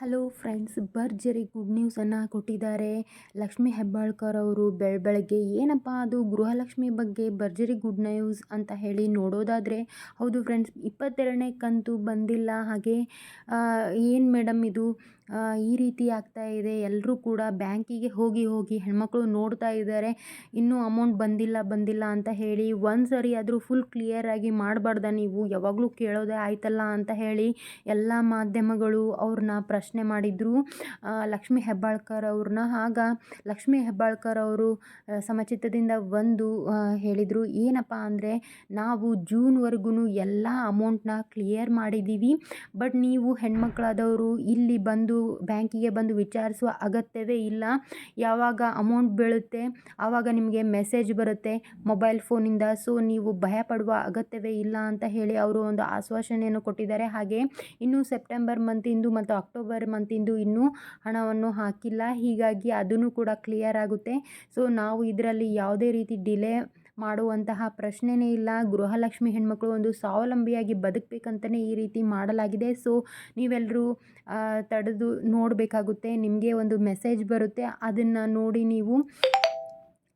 Hello friends, ಭರ್ಜರಿ good ನ್ಯೂಸನ್ನು ಕೊಟ್ಟಿದ್ದಾರೆ. ಲಕ್ಷ್ಮೀ ಹೆಬ್ಬಾಳ್ಕರ್ ಅವರು ಬೆಳ ಬೆಳಗ್ಗೆ, ಏನಪ್ಪ ಅದು ಗೃಹಲಕ್ಷ್ಮಿ ಬಗ್ಗೆ ಭರ್ಜರಿ ಗುಡ್ ನ್ಯೂಸ್ ಅಂತ ಹೇಳಿ ನೋಡೋದಾದರೆ ಹೌದು ಫ್ರೆಂಡ್ಸ್, ಇಪ್ಪತ್ತೆರಡನೇ ಕಂತು ಬಂದಿಲ್ಲ. ಹಾಗೆ ಏನು ಮೇಡಮ್ ಇದು? ಈ ರೀತಿ ಆಗ್ತಾ ಇದೆ. ಎಲ್ಲರೂ ಕೂಡ ಬ್ಯಾಂಕಿಗೆ ಹೋಗಿ ಹೋಗಿ ಹೆಣ್ಮಕ್ಳು ನೋಡ್ತಾ ಇದ್ದಾರೆ. ಇನ್ನೂ ಅಮೌಂಟ್ ಬಂದಿಲ್ಲ ಬಂದಿಲ್ಲ ಅಂತ ಹೇಳಿ ಒಂದು ಸರಿ ಆದರೂ ಫುಲ್ ಕ್ಲಿಯರಾಗಿ ಮಾಡಬಾರ್ದ ನೀವು? ಯಾವಾಗಲೂ ಕೇಳೋದೇ ಆಯ್ತಲ್ಲ ಅಂತ ಹೇಳಿ ಎಲ್ಲ ಮಾಧ್ಯಮಗಳು ಅವ್ರನ್ನ ಪ್ರಶ್ನೆ ಮಾಡಿದರು. ಲಕ್ಷ್ಮೀ ಹೆಬ್ಬಾಳ್ಕರ್ ಅವ್ರನ್ನ. ಆಗ ಲಕ್ಷ್ಮೀ ಹೆಬ್ಬಾಳ್ಕರ್ ಅವರು ಸಮಚಿತ್ತದಿಂದ ಒಂದು ಹೇಳಿದರು, ಏನಪ್ಪ ಅಂದರೆ, ನಾವು ಜೂನ್ವರೆಗೂ ಎಲ್ಲ ಅಮೌಂಟ್ನ ಕ್ಲಿಯರ್ ಮಾಡಿದ್ದೀವಿ ಬಟ್ ನೀವು ಹೆಣ್ಮಕ್ಳಾದವರು ಇಲ್ಲಿ ಬಂದು, ಬ್ಯಾಂಕಿಗೆ ಬಂದು ವಿಚಾರಿಸುವ ಅಗತ್ಯವೇ ಇಲ್ಲ. ಯಾವಾಗ ಅಮೌಂಟ್ ಬೀಳುತ್ತೆ, ಆವಾಗ ನಿಮಗೆ ಮೆಸೇಜ್ ಬರುತ್ತೆ, ಮೊಬೈಲ್ ಫೋನಿಂದ. ಸೊ, ನೀವು ಭಯಪಡುವ ಅಗತ್ಯವೇ ಇಲ್ಲ, ಅಂತ ಹೇಳಿ ಅವರು ಒಂದು ಆಶ್ವಾಸನೆಯನ್ನು ಕೊಟ್ಟಿದ್ದಾರೆ. ಹಾಗೆ ಇನ್ನು ಸೆಪ್ಟೆಂಬರ್ ಮಂತಿಂದು ಮತ್ತು ಅಕ್ಟೋಬರ್ ಮಂತಿಂದು ಇನ್ನೂ ಹಣವನ್ನು ಹಾಕಿಲ್ಲ. ಹೀಗಾಗಿ ಅದನ್ನು ಕೂಡ ಕ್ಲಿಯರ್ ಆಗುತ್ತೆ. ಸೊ ನಾವು ಇದರಲ್ಲಿ ಯಾವುದೇ ರೀತಿ ಡಿಲೇ ಮಾಡುವಂತಹ ಪ್ರಶ್ನೆನೇ ಇಲ್ಲ. ಗೃಹಲಕ್ಷ್ಮಿ ಹೆಣ್ಮಕ್ಳು ಒಂದು ಸ್ವಾವಲಂಬಿಯಾಗಿ ಬದುಕಬೇಕಂತಲೇ ಈ ರೀತಿ ಮಾಡಲಾಗಿದೆ. ಸೊ ನೀವೆಲ್ಲರೂ ತಡೆದು ನೋಡಬೇಕಾಗುತ್ತೆ. ನಿಮಗೆ ಒಂದು ಮೆಸೇಜ್ ಬರುತ್ತೆ. ಅದನ್ನು ನೋಡಿ ನೀವು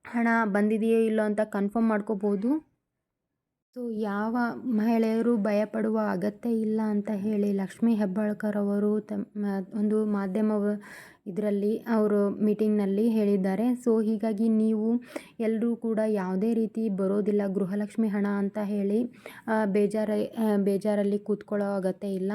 ಹಣ ಬಂದಿದೆಯೋ ಇಲ್ಲೋ ಅಂತ ಕನ್ಫರ್ಮ್ ಮಾಡ್ಕೋಬೋದು. ಸೊ ಯಾವ ಮಹಿಳೆಯರು ಭಯಪಡುವ ಅಗತ್ಯ ಇಲ್ಲ ಅಂತ ಹೇಳಿ ಲಕ್ಷ್ಮೀ ಹೆಬ್ಬಾಳ್ಕರ್ ಅವರು ತಮ್ಮ ಒಂದು ಮಾಧ್ಯಮ ಇದರಲ್ಲಿ ಅವರು ಮೀಟಿಂಗ್ನಲ್ಲಿ ಹೇಳಿದ್ದಾರೆ. ಸೊ, ಹೀಗಾಗಿ ನೀವು ಎಲ್ಲರೂ ಕೂಡ ಯಾವುದೇ ರೀತಿ ಬರೋದಿಲ್ಲ, ಗೃಹಲಕ್ಷ್ಮಿ ಹಣ ಅಂತ ಹೇಳಿ ಬೇಜಾರ ಬೇಜಾರಲ್ಲಿ ಕೂತ್ಕೊಳ್ಳೋ ಅಗತ್ಯ ಇಲ್ಲ.